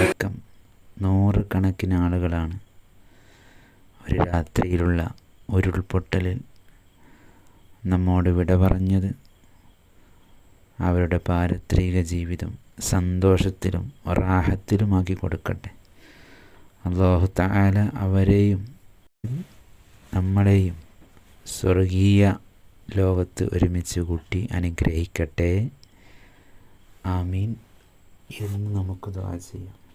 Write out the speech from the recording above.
ടക്കം വീണ്ടും കണക്കിന് ആളുകളാണ്. ഒരു രാത്രിയിലുള്ള ഉരുൾപൊട്ടലിൽ നമ്മോട് വിട പറഞ്ഞത് അവരുടെ പാരത്രിക ജീവിതം സന്തോഷത്തിലും റാഹത്തിലുമാക്കി കൊടുക്കട്ടെ. അള്ളാഹു താല അവരെയും നമ്മളെയും സ്വർഗീയ ലോകത്ത് ഒരുമിച്ച് കൂട്ടി അനുഗ്രഹിക്കട്ടെ. ആമീൻ. എന്ന് നമുക്ക് ദ്വാ ചെയ്യാം.